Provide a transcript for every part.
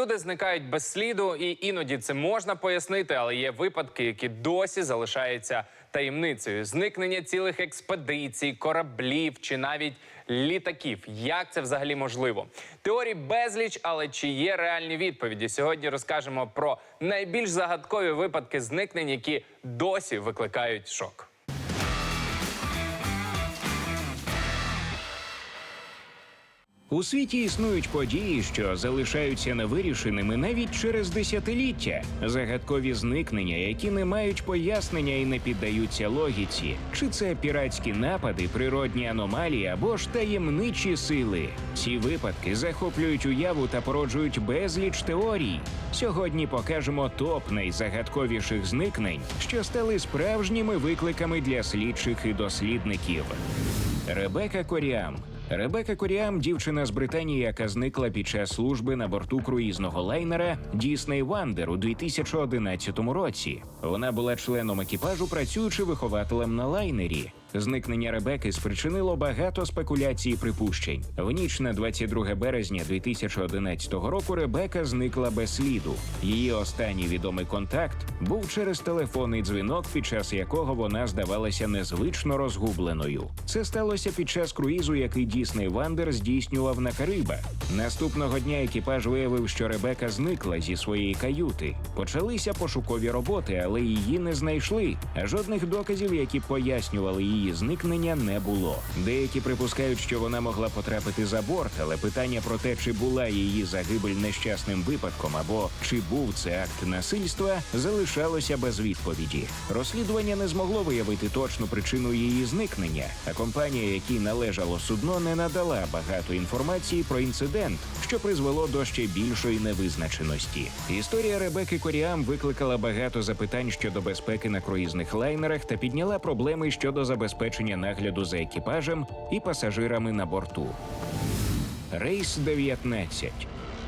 Люди зникають без сліду, і іноді це можна пояснити, але є випадки, які досі залишаються таємницею. Зникнення цілих експедицій, кораблів чи навіть літаків. Як це взагалі можливо? Теорій безліч, але чи є реальні відповіді? Сьогодні розкажемо про найбільш загадкові випадки зникнень, які досі викликають шок. У світі існують події, що залишаються невирішеними навіть через десятиліття, загадкові зникнення, які не мають пояснення і не піддаються логіці. Чи це піратські напади, природні аномалії або ж таємничі сили? Ці випадки захоплюють уяву та породжують безліч теорій. Сьогодні покажемо топ найзагадковіших зникнень, що стали справжніми викликами для слідчих і дослідників. Ребека Коріам. Ребека Коріам, дівчина з Британії, яка зникла під час служби на борту круїзного лайнера Дісней Вандер у 2011 році. Вона була членом екіпажу, працюючи вихователем на лайнері. Зникнення Ребеки спричинило багато спекуляцій і припущень. В ніч на 22 березня 2011 року Ребека зникла без сліду. Її останній відомий контакт був через телефонний дзвінок, під час якого вона здавалася незвично розгубленою. Це сталося під час круїзу, який Дісней Вандер здійснював на Карибах. Наступного дня екіпаж виявив, що Ребека зникла зі своєї каюти. Почалися пошукові роботи, але її не знайшли. Жодних доказів, які пояснювали її зникнення, не було. Деякі припускають, що вона могла потрапити за борт, але питання про те, чи була її загибель нещасним випадком або чи був це акт насильства, залишалося без відповіді. Розслідування не змогло виявити точну причину її зникнення, а компанія, якій належало судно, не надала багато інформації про інцидент, що призвело до ще більшої невизначеності. Історія Ребеки Коріам викликала багато запитань щодо безпеки на круїзних лайнерах та підняла проблеми щодо забезпечення нагляду за екіпажем і пасажирами на борту. Рейс 19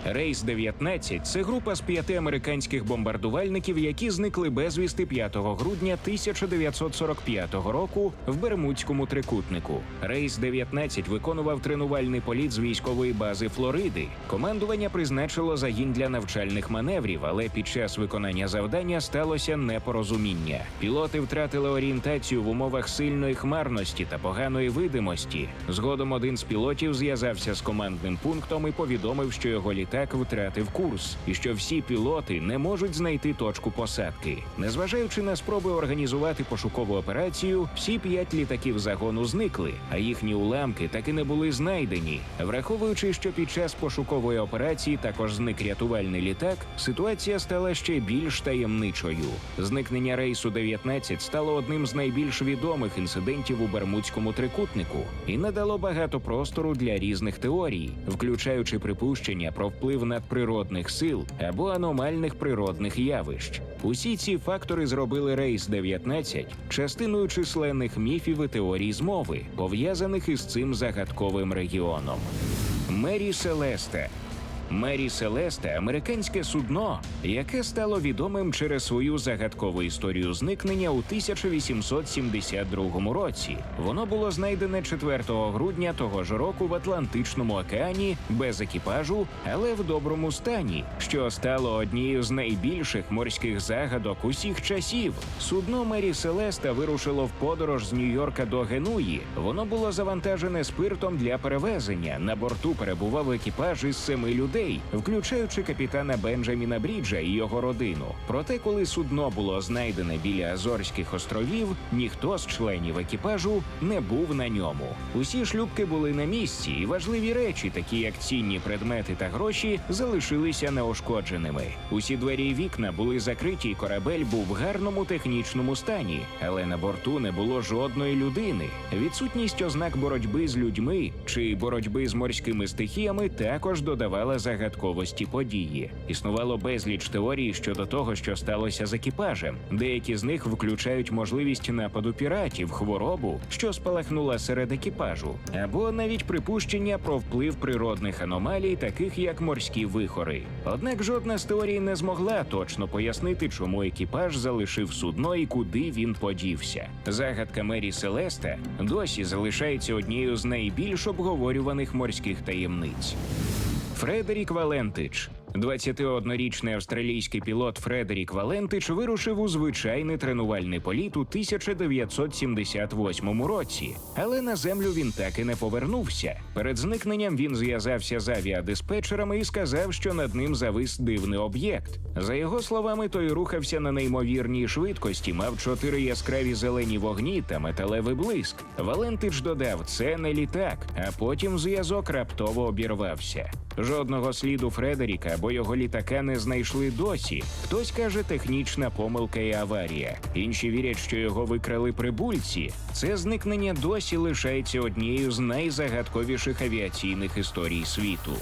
Рейс 19 – це група з п'яти американських бомбардувальників, які зникли безвісти 5 грудня 1945 року в Бермудському трикутнику. Рейс 19 виконував тренувальний політ з військової бази Флориди. Командування призначило загін для навчальних маневрів, але під час виконання завдання сталося непорозуміння. Пілоти втратили орієнтацію в умовах сильної хмарності та поганої видимості. Згодом один з пілотів зв'язався з командним пунктом і повідомив, що його літак втратив курс, і що всі пілоти не можуть знайти точку посадки. Незважаючи на спроби організувати пошукову операцію, всі п'ять літаків загону зникли, а їхні уламки так і не були знайдені. Враховуючи, що під час пошукової операції також зник рятувальний літак, ситуація стала ще більш таємничою. Зникнення рейсу 19 стало одним з найбільш відомих інцидентів у Бермудському трикутнику і надало багато простору для різних теорій, включаючи припущення про вплив надприродних сил або аномальних природних явищ. Усі ці фактори зробили рейс 19 частиною численних міфів і теорій змови, пов'язаних із цим загадковим регіоном. Мері Селеста Мері Селеста американське судно, яке стало відомим через свою загадкову історію зникнення у 1872 році. Воно було знайдене 4 грудня того ж року в Атлантичному океані без екіпажу, але в доброму стані, що стало однією з найбільших морських загадок усіх часів. Судно Мері Селеста вирушило в подорож з Нью-Йорка до Генуї. Воно було завантажене спиртом для перевезення. На борту перебував екіпаж із семи людей, включаючи капітана Бенджаміна Бріджа і його родину. Проте, коли судно було знайдене біля Азорських островів, ніхто з членів екіпажу не був на ньому. Усі шлюбки були на місці, і важливі речі, такі як цінні предмети та гроші, залишилися неошкодженими. Усі двері і вікна були закриті, і корабель був в гарному технічному стані, але на борту не було жодної людини. Відсутність ознак боротьби з людьми чи боротьби з морськими стихіями також додавала загадковості події. Існувало безліч теорій щодо того, що сталося з екіпажем. Деякі з них включають можливість нападу піратів, хворобу, що спалахнула серед екіпажу, або навіть припущення про вплив природних аномалій, таких як морські вихори. Однак жодна з теорій не змогла точно пояснити, чому екіпаж залишив судно і куди він подівся. Загадка Мері Селеста досі залишається однією з найбільш обговорюваних морських таємниць. Фредерік Валентич 21-річний австралійський пілот Фредерік Валентич вирушив у звичайний тренувальний політ у 1978 році, але на землю він так і не повернувся. Перед зникненням він зв'язався з авіадиспетчерами і сказав, що над ним завис дивний об'єкт. За його словами, той рухався на неймовірній швидкості, мав чотири яскраві зелені вогні та металевий блиск. Валентич додав, це не літак, а потім зв'язок раптово обірвався. Жодного сліду Фредеріка або його літака не знайшли досі. Хтось каже, технічна помилка і аварія. Інші вірять, що його викрали прибульці. Це зникнення досі лишається однією з найзагадковіших авіаційних історій світу.